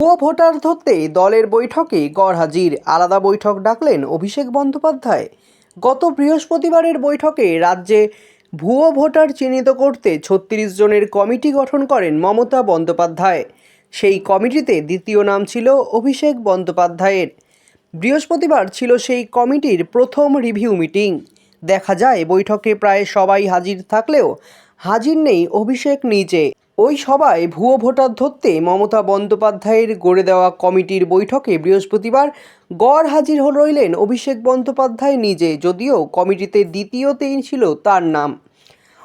ভুয়ো ভোটার ধরতে দলের বৈঠকে গড়হাজির আলাদা বৈঠক ডাকলেন অভিষেক বন্দ্যোপাধ্যায়। গত বৃহস্পতিবারের বৈঠকে রাজ্যে ভুয়ো ভোটার চিহ্নিত করতে ছত্রিশ জনের কমিটি গঠন করেন মমতা বন্দ্যোপাধ্যায়। সেই কমিটিতে দ্বিতীয় নাম ছিল অভিষেক বন্দ্যোপাধ্যায়ের। বৃহস্পতিবার ছিল সেই কমিটির প্রথম রিভিউ মিটিং। দেখা যায়, বৈঠকে প্রায় সবাই হাজির থাকলেও হাজির নেই অভিষেক নিজে। ওই সভায় ভুয়ো ভোটার ধরতে মমতা বন্দ্যোপাধ্যায়ের গড়ে দেওয়া কমিটির বৈঠকে বৃহস্পতিবার গড় হাজির রইলেন অভিষেক বন্দ্যোপাধ্যায় নিজে, যদিও কমিটিতে দ্বিতীয়তেই ছিল তার নাম।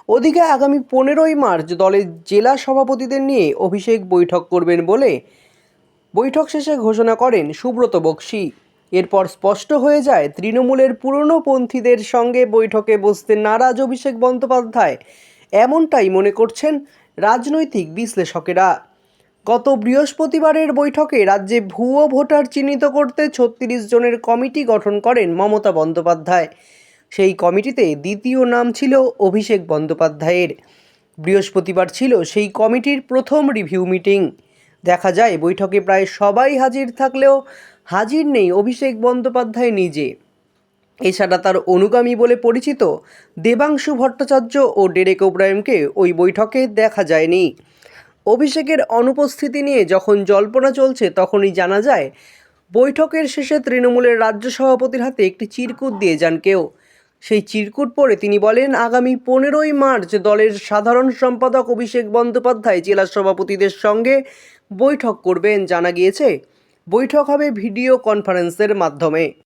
ওদিকে আগামী পনেরোই মার্চ দলের জেলা সভাপতিদের নিয়ে অভিষেক বৈঠক করবেন বলে বৈঠক শেষে ঘোষণা করেন সুব্রত বক্সি। এরপর স্পষ্ট হয়ে যায়, তৃণমূলের পুরনো পন্থীদের সঙ্গে বৈঠকে বসতে নারাজ অভিষেক বন্দ্যোপাধ্যায়। এমনটাই মনে করছেন রাজনৈতিক বিশ্লেষকেরা। গত বৃহস্পতিবারের বৈঠকে রাজ্যে ভুয়ো ভোটার চিহ্নিত করতে ছত্রিশ জনের কমিটি গঠন করেন মমতা বন্দ্যোপাধ্যায়। সেই কমিটিতে দ্বিতীয় নাম ছিল অভিষেক বন্দ্যোপাধ্যায়ের। বৃহস্পতিবার ছিল সেই কমিটির প্রথম রিভিউ মিটিং। দেখা যায়, বৈঠকে প্রায় সবাই হাজির থাকলেও হাজির নেই অভিষেক বন্দ্যোপাধ্যায় নিজে। এছাড়া তার অনুগামী বলে পরিচিত দেবাংশু ভট্টাচার্য ও ডেরেক ওব্রাহিমকে ওই বৈঠকে দেখা যায়নি। অভিষেকের অনুপস্থিতি নিয়ে যখন জল্পনা চলছে, তখনই জানা যায়, বৈঠকের শেষে তৃণমূলের রাজ্য সভাপতির হাতে একটি চিরকুট দিয়ে যান কেউ। সেই চিরকুট পড়ে তিনি বলেন, আগামী পনেরোই মার্চ দলের সাধারণ সম্পাদক অভিষেক বন্দ্যোপাধ্যায় জেলা সভাপতিদের সঙ্গে বৈঠক করবেন। জানা গিয়েছে, বৈঠক হবে ভিডিও কনফারেন্সের মাধ্যমে।